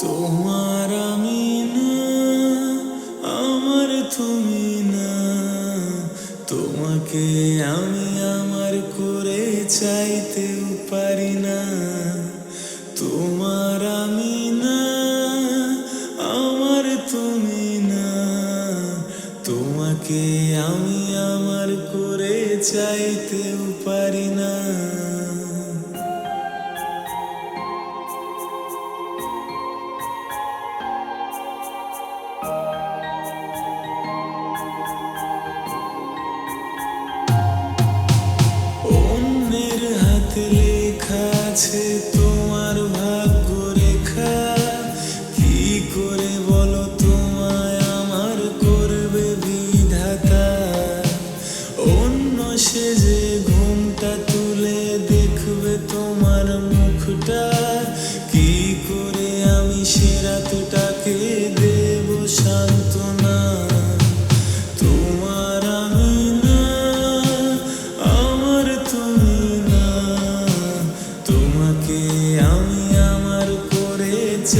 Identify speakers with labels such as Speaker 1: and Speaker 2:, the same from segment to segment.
Speaker 1: তোমার আমি না, আমার তুমি না। তোমাকে আমি আমার করে চাইতেও পারি না। তোমার আমি না, আমার তুমি না। তোমাকে আমি আমার করে চাইতেও পারি না। লেখা আছে তোমার ভাগ্য রেখা কি করে বলো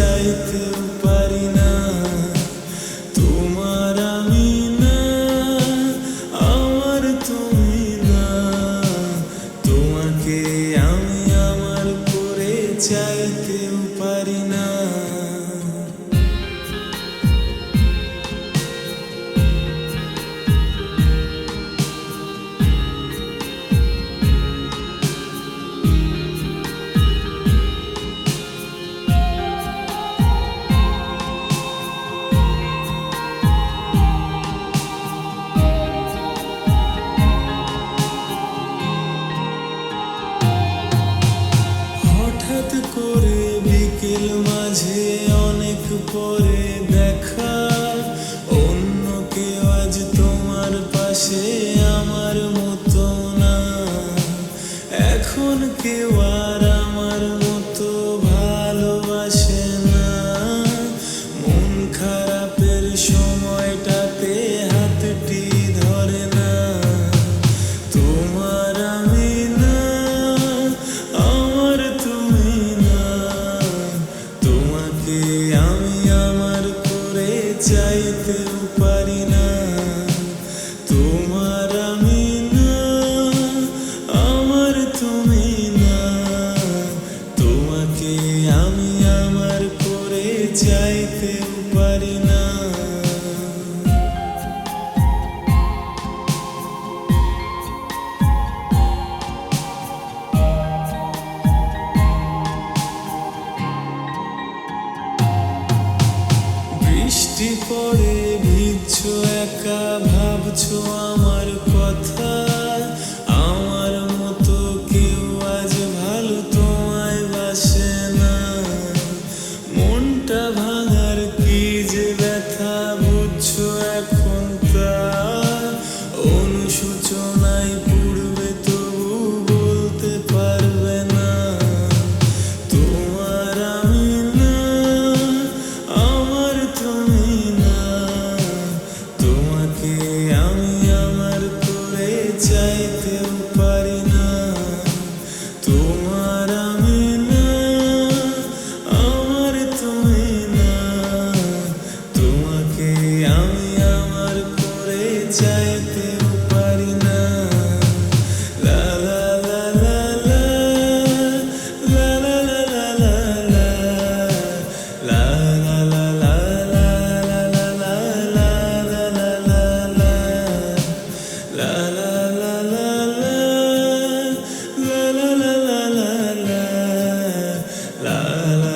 Speaker 1: করে বিকেল মাঝে অনেক পরে দেখা। অন্য কেউ আজ তোমার পাশে আমার মতো না। এখন কেউ করে চাইতেও পারি না। বৃষ্টি পড়ে ভিজছো একা ভাবছ আমার চাইতেও পারি la